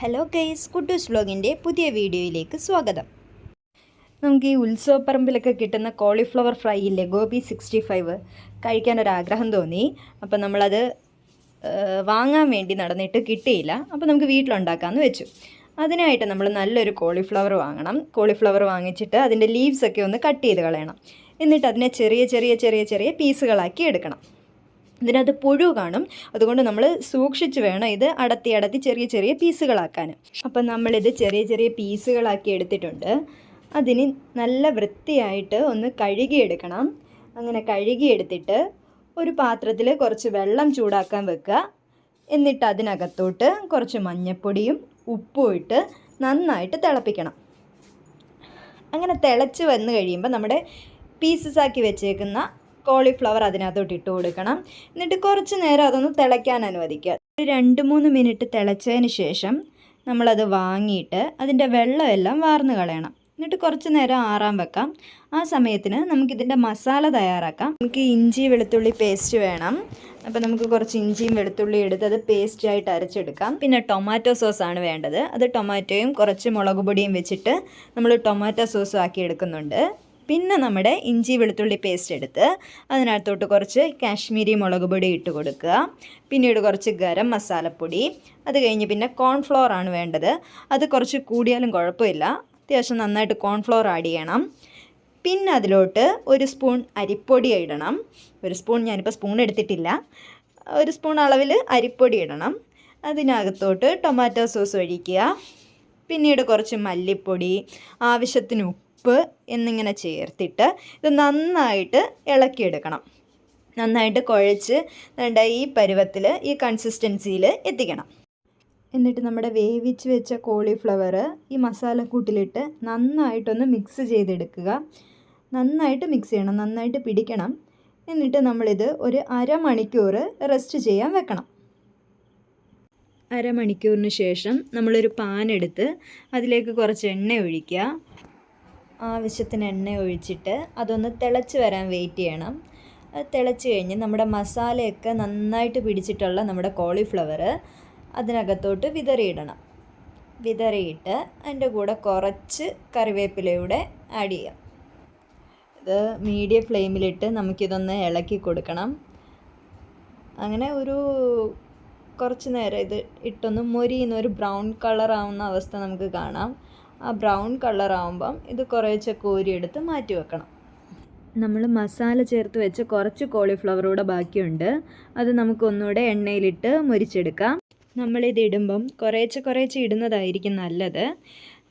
Hello guys കുട്ടൂസ് വ്ലോഗിന്റെ പുതിയ വീഡിയോയിലേക്ക് സ്വാഗതം. നമുക്ക് ഈ ഉത്സവപ്പറമ്പിലൊക്കെ കിട്ടുന്ന കോളിഫ്ലവർ ഫ്രൈ ഇല്ലേ ഗോപി സിക്സ്റ്റി ഫൈവ് കഴിക്കാനൊരാഗ്രഹം തോന്നി. അപ്പം നമ്മളത് വാങ്ങാൻ വേണ്ടി നടന്നിട്ട് കിട്ടിയില്ല. അപ്പോൾ നമുക്ക് വീട്ടിലുണ്ടാക്കാമെന്ന് വെച്ചു. അതിനായിട്ട് നമ്മൾ നല്ലൊരു കോളിഫ്ലവർ വാങ്ങണം. കോളിഫ്ലവർ വാങ്ങിച്ചിട്ട് അതിന്റെ ലീവ്സൊക്കെ ഒന്ന് കട്ട് ചെയ്ത് കളയണം. എന്നിട്ട് അതിനെ ചെറിയ ചെറിയ ചെറിയ ചെറിയ പീസുകളാക്കി എടുക്കണം. ഇതിനകത്ത് പുഴു കാണും. അതുകൊണ്ട് നമ്മൾ സൂക്ഷിച്ച് വേണം ഇത് അടത്തി അടത്തി ചെറിയ ചെറിയ പീസുകളാക്കാൻ. അപ്പം നമ്മളിത് ചെറിയ ചെറിയ പീസുകളാക്കി എടുത്തിട്ടുണ്ട്. അതിന് നല്ല വൃത്തിയായിട്ട് ഒന്ന് കഴുകിയെടുക്കണം. അങ്ങനെ കഴുകിയെടുത്തിട്ട് ഒരു പാത്രത്തിൽ കുറച്ച് വെള്ളം ചൂടാക്കാൻ വെക്കുക. എന്നിട്ട് അതിനകത്തോട്ട് കുറച്ച് മഞ്ഞൾപ്പൊടിയും ഉപ്പും ഇട്ട് നന്നായിട്ട് തിളപ്പിക്കണം. അങ്ങനെ തിളച്ച് വന്ന് കഴിയുമ്പോൾ നമ്മുടെ പീസസ് ആക്കി വെച്ചേക്കുന്ന കോളിഫ്ലവർ അതിനകത്തോട്ട് ഇട്ട് കൊടുക്കണം. എന്നിട്ട് കുറച്ച് നേരം അതൊന്ന് തിളയ്ക്കാൻ അനുവദിക്കുക. ഒരു രണ്ട് മൂന്ന് മിനിറ്റ് തിളച്ചതിന് ശേഷം നമ്മളത് വാങ്ങിയിട്ട് അതിന്റെ വെള്ളമെല്ലാം വാർന്നു കളയണം. എന്നിട്ട് കുറച്ച് നേരം ആറാൻ വെക്കാം. ആ സമയത്തിന് നമുക്കിതിന്റെ മസാല തയ്യാറാക്കാം. നമുക്ക് ഇഞ്ചി വെളുത്തുള്ളി പേസ്റ്റ് വേണം. അപ്പോൾ നമുക്ക് കുറച്ച് ഇഞ്ചിയും വെളുത്തുള്ളിയും എടുത്ത് അത് പേസ്റ്റായിട്ട് അരച്ചെടുക്കാം. പിന്നെ ടൊമാറ്റോ ആണ് വേണ്ടത്. അത് ടൊമാറ്റോയും കുറച്ച് മുളക് പൊടിയും വെച്ചിട്ട് നമ്മൾ ടൊമാറ്റോ സോസും ആക്കി എടുക്കുന്നുണ്ട്. പിന്നെ നമ്മുടെ ഇഞ്ചി വെളുത്തുള്ളി പേസ്റ്റ് എടുത്ത് അതിനകത്തോട്ട് കുറച്ച് കാശ്മീരി മുളക് പൊടി ഇട്ട് കൊടുക്കുക. പിന്നീട് കുറച്ച് ഗരം മസാലപ്പൊടി. അത് കഴിഞ്ഞ് പിന്നെ കോൺഫ്ലോർ ആണ് വേണ്ടത്. അത് കുറച്ച് കൂടിയാലും കുഴപ്പമില്ല. അത്യാവശ്യം നന്നായിട്ട് കോൺഫ്ലോർ ആഡ് ചെയ്യണം. പിന്നെ അതിലോട്ട് ഒരു സ്പൂൺ അരിപ്പൊടി ഇടണം. ഒരു സ്പൂൺ ഞാനിപ്പോൾ സ്പൂൺ എടുത്തിട്ടില്ല. ഒരു സ്പൂൺ അളവിൽ അരിപ്പൊടി ഇടണം. അതിനകത്തോട്ട് ടൊമാറ്റോ സോസ് ഒഴിക്കുക. പിന്നീട് കുറച്ച് മല്ലിപ്പൊടി. ആവശ്യത്തിന് ഉപ്പ് എന്നിങ്ങനെ ചേർത്തിട്ട് ഇത് നന്നായിട്ട് ഇളക്കിയെടുക്കണം. നന്നായിട്ട് കുഴച്ച് വേണ്ട ഈ പരുവത്തിൽ ഈ കൺസിസ്റ്റൻസിയിൽ എത്തിക്കണം. എന്നിട്ട് നമ്മുടെ വേവിച്ച് വെച്ച കോളിഫ്ലവർ ഈ മസാലക്കൂട്ടിലിട്ട് നന്നായിട്ടൊന്ന് മിക്സ് ചെയ്തെടുക്കുക. നന്നായിട്ട് മിക്സ് ചെയ്യണം നന്നായിട്ട് പിടിക്കണം. എന്നിട്ട് നമ്മളിത് ഒരു അരമണിക്കൂർ റെസ്റ്റ് ചെയ്യാൻ വെക്കണം. അരമണിക്കൂറിന് ശേഷം നമ്മളൊരു പാൻ എടുത്ത് അതിലേക്ക് കുറച്ച് എണ്ണ ഒഴിക്കുക. ആവശ്യത്തിന് എണ്ണ ഒഴിച്ചിട്ട് അതൊന്ന് തിളച്ച് വരാൻ വെയിറ്റ് ചെയ്യണം. തിളച്ച് കഴിഞ്ഞ് നമ്മുടെ മസാലയൊക്കെ നന്നായിട്ട് പിടിച്ചിട്ടുള്ള നമ്മുടെ കോളിഫ്ലവർ അതിനകത്തോട്ട് വിതറിയിടണം. വിതറിയിട്ട് അതിന്റെ കൂടെ കുറച്ച് കറിവേപ്പിലയൂടെ ആഡ് ചെയ്യാം. ഇത് മീഡിയം ഫ്ലെയിമിലിട്ട് നമുക്കിതൊന്ന് ഇളക്കി കൊടുക്കണം. അങ്ങനെ ഒരു കുറച്ച് നേരം ഇത് ഇട്ടൊന്ന് മൊരിയുന്ന ഒരു ബ്രൗൺ കളറാവുന്ന അവസ്ഥ നമുക്ക് കാണാം. ആ ബ്രൗൺ കളർ ആവുമ്പം ഇത് കുറേശ്ശെ കോരിയെടുത്ത് മാറ്റി വെക്കണം. നമ്മൾ മസാല ചേർത്ത് വെച്ച് കുറച്ച് കോളിഫ്ലവർ കൂടെ ബാക്കിയുണ്ട്. അത് നമുക്കൊന്നുകൂടെ എണ്ണയിലിട്ട് മുരിച്ചെടുക്കാം. നമ്മളിത് ഇടുമ്പം കുറേശ്ശെ കുറേശ്ശെ ഇടുന്നതായിരിക്കും നല്ലത്.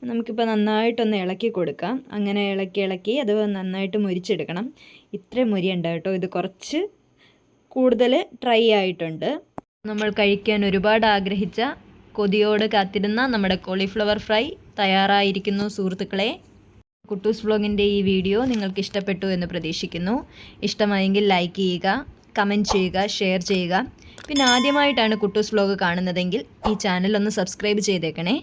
നമുക്കിപ്പോൾ നന്നായിട്ടൊന്ന് ഇളക്കി കൊടുക്കാം. അങ്ങനെ ഇളക്കി ഇളക്കി അത് നന്നായിട്ട് മുരിച്ചെടുക്കണം. ഇത്ര മുരിയുണ്ട് കേട്ടോ. ഇത് കുറച്ച് കൂടുതൽ ട്രൈ ആയിട്ടുണ്ട്. നമ്മൾ കഴിക്കാൻ ഒരുപാട് ആഗ്രഹിച്ച കൊതിയോട് കാത്തിരുന്ന നമ്മുടെ കോളിഫ്ലവർ ഫ്രൈ തയ്യാറായിരിക്കുന്നു സുഹൃത്തുക്കളെ. കുട്ടൂസ് വ്ളോഗിന്റെ ഈ വീഡിയോ നിങ്ങൾക്ക് ഇഷ്ടപ്പെട്ടു എന്ന് പ്രതീക്ഷിക്കുന്നു. ഇഷ്ടമായെങ്കിൽ ലൈക്ക് ചെയ്യുക കമന്റ് ചെയ്യുക ഷെയർ ചെയ്യുക. പിന്നെ ആദ്യമായിട്ടാണ് കുട്ടൂസ് വ്ളോഗ് കാണുന്നതെങ്കിൽ ഈ ചാനൽ ഒന്ന് സബ്സ്ക്രൈബ് ചെയ്തേക്കണേ.